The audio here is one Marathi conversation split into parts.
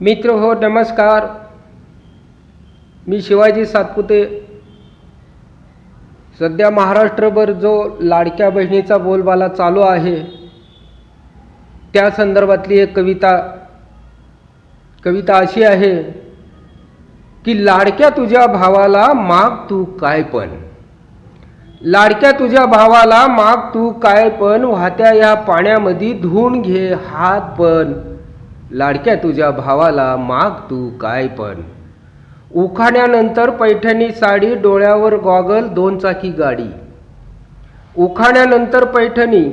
मित्र हो नमस्कार. मी शिवाजी सातपुते. सध्या महाराष्ट्रभर जो लाडक्या बहिणीचा बोलबाला चालू आहे त्या संदर्भातली एक कविता कविता अशी आहे की लाडक्या तुझ्या भावाला माग तू काय पण. लाडक्या तुझ्या भावाला माग तू काय पण. वाहत्या या पाण्यामध्ये धुवून घे हात पण. लाडक्या तुझ्या भावाला माग तू काय पण. उखाण्यानंतर पैठणी साडी डोळ्यावर गॉगल दोन चाकी गाडी. उखाण्यानंतर पैठणी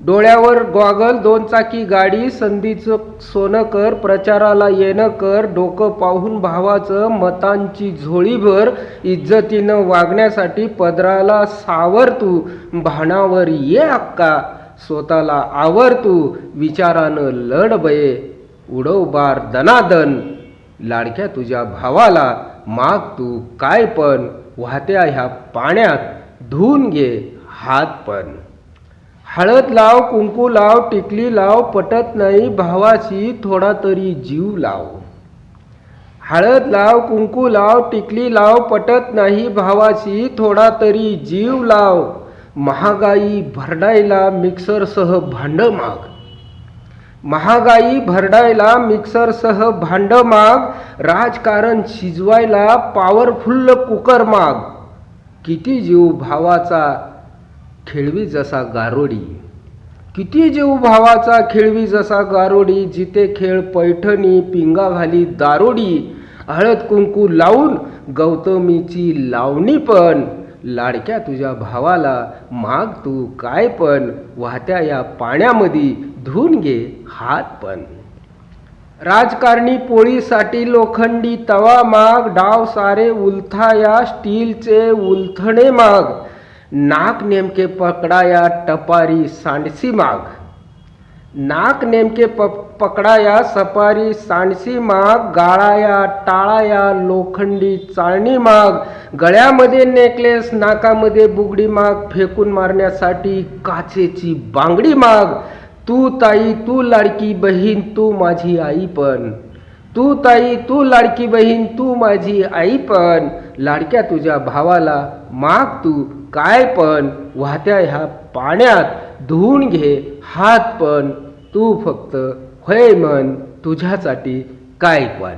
डोळ्यावर गॉगल दोन चाकी गाडी संधीचं सोनं कर प्रचाराला येणं कर डोकं पाहून भावाचं मतांची झोळीभर इज्जतीनं वागण्यासाठी पदराला सावर तू भाणावर ये अक्का. स्वतःला आवर तू विचारानं लढ बये. उडव बार दनादन. लाडक्या तुझ्या भावाला माग तू काय पण. वाहत्या ह्या पाण्यात धुवून घे हात पण. हळद लाव कुंकू लाव टिकली लाव पटत नाही भावाशी थोडा तरी जीव लाव. हळद लाव कुंकू लाव टिकली लाव पटत नाही भावाशी थोडा तरी जीव लाव. महागाई भरडायला मिक्सरसह भांड माग. महागाई भरडायला मिक्सरसह भांड माग. राजकारण शिजवायला पॉवरफुल कुकर माग. किती जीव भावाचा खेळवी जसा गारोडी. किती जीव भावाचा खेळवी जसा गारोडी. जिथे खेळ पैठणी पिंगा घाली दारोडी. हळद कुंकू लावून गौतमीची लावणी पण. लाडक्या तुझ्या भावाला माग तू काय पण वाहत्या या पाण्यामध्ये धुवून घे हात पण. राजकारणी पोळीसाठी लोखंडी तवा माग डाव सारे उलथाया स्टीलचे उलथणे माग. नाक नेमके पकडाया टपारी सांडसी माग. नाक नेमके प पकडाया सपारी सांडसी माग गाळाया टाळाया लोखंडी चाळणी माग गळ्यामध्ये नेकलेस नाकामध्ये बुगडी माग फेकून मारण्यासाठी काचेची बांगडी माग. तू ताई तू लाडकी बहीण तू माझी आई पण. तू ताई तू लाडकी बहीण तू माझी आई पण. लाडक्या तुझ्या भावाला माग तू काय पण. वाहत्या ह्या पाण्यात. धुवून घे हात पण तू फक्त होय मन तुझ्यासाठी काय पण.